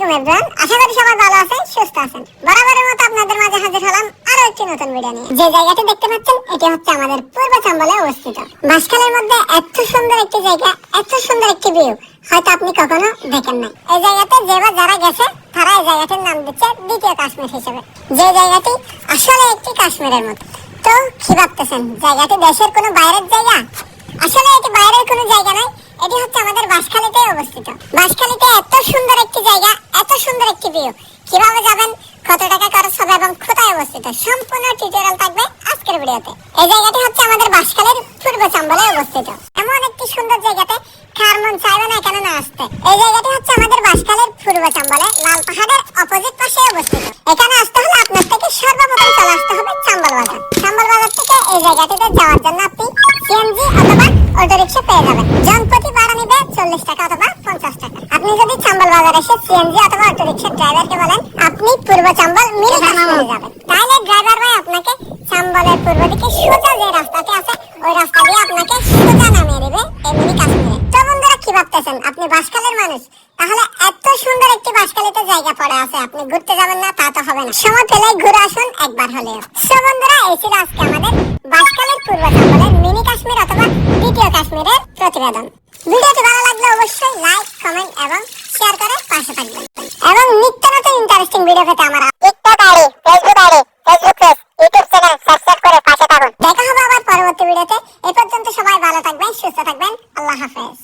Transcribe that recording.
আলাইকুম এভরিওয়ান আশা করি সবাই ভালো আছেন, সুস্থ আছেন। বরাবরের মতো আপনাদের মাঝে হাজির হলাম আরও একটি নতুন ভিডিও নিয়ে। যে জায়গাটি দেখতে পাচ্ছেন, এটি হচ্ছে আমাদের পূর্ব চাম্বলে অবস্থিত। বাঁশখালের মধ্যে এত সুন্দর একটি জায়গা, এত সুন্দর একটি ভিউ হয়তো আপনি কখনো দেখেন নাই। এই জায়গাতে যে যারা গেছে, তারা এই জায়গাটির নাম দিচ্ছে দ্বিতীয় কাশ্মীর হিসেবে। যে জায়গাটি আসলে একটি কাশ্মীরের মতো। তো কি ভাবতেছেন? জায়গাটি দেশের কোনো বাইরের জায়গা? আসলে এটি বাইরের কোনো জায়গা নয়, এটি হচ্ছে আমাদের বাঁশখালীতে অবস্থিত বাঁশখালীতে এত সুন্দর একটি জায়গা এত সুন্দর একটি ভিউ। কীভাবে যাবেন, কত টাকা খরচ হবে এবং কোথায় অবস্থিত, সম্পূর্ণ টিউটোরিয়াল থাকবে আজকের ভিডিওতে। এই জায়গাটি হচ্ছে আমাদের বাঁশখালীর পূর্ব চম্বলে অবস্থিত। এমন একটি সুন্দর জায়গাতে কার চাইবে না এখানে না আসতে। এই জায়গাটি হচ্ছে আমাদের বাঁশখালীর পূর্ব চম্বলে, লাল পাহাড়ের অপোজিট পাশে অবস্থিত। এখানে আসতে হলে আপনার থেকে সর্বপ্রথম চলে আসতে হবে চাম্বল বাজার। চাম্বল বাজার থেকে এই জায়গাটিতে যাওয়ার জন্য আপনি সিএনজি অথবা অটো পেয়ে যাবেন। জনপ্রতি ভাড়া নিবে চল্লিশ টাকা অথবা পঞ্চাশ টাকা আপনি যদি এসে সিএনজি অথবা অটো রিক্সার ড্রাইভারকে বলেন আপনি পূর্ব চাম্বল মিনি কাশ্মীরে যাবেন। তাহলে ড্রাইভার ভাই আপনাকে চাম্বলের পূর্ব দিকে সোজা যে রাস্তাটি আছে ওই রাস্তা দিয়ে আপনাকে সোজা নামিয়ে দেবে এই মিনি কাশ্মীরে। তো বন্ধুরা কি ভাবতেছেন? আপনি বাসকালের মানুষ। তাহলে এত সুন্দর একটি বাসকালিতে জায়গা পড়ে আছে আপনি ঘুরতে যাবেন না তা তো হবে না। সময় পেলে ঘুরে আসুন একবার হলেও। সো বন্ধুরা এই ছিল আজকে আমাদের বাসকালের পূর্ব চাম্বলের মিনি কাশ্মীর অথবা দ্বিতীয় কাশ্মীরের প্রতিবেদন। ভিডিওটি ভালো লাগলে অবশ্যই লাইক কমেন্ট এবং শেয়ার করে পাশে থাকবেন এবং নিত্য নতুন ইন্টারেস্টিং ভিডিও পেতে আমার TikTok ID Facebook ID Facebook page YouTube channel subscribe করে পাশে থাকুন। দেখা হবে আবার পরবর্তী ভিডিওতে। এই পর্যন্ত সবাই ভালো থাকবেন, সুস্থ থাকবেন। আল্লাহ হাফেজ।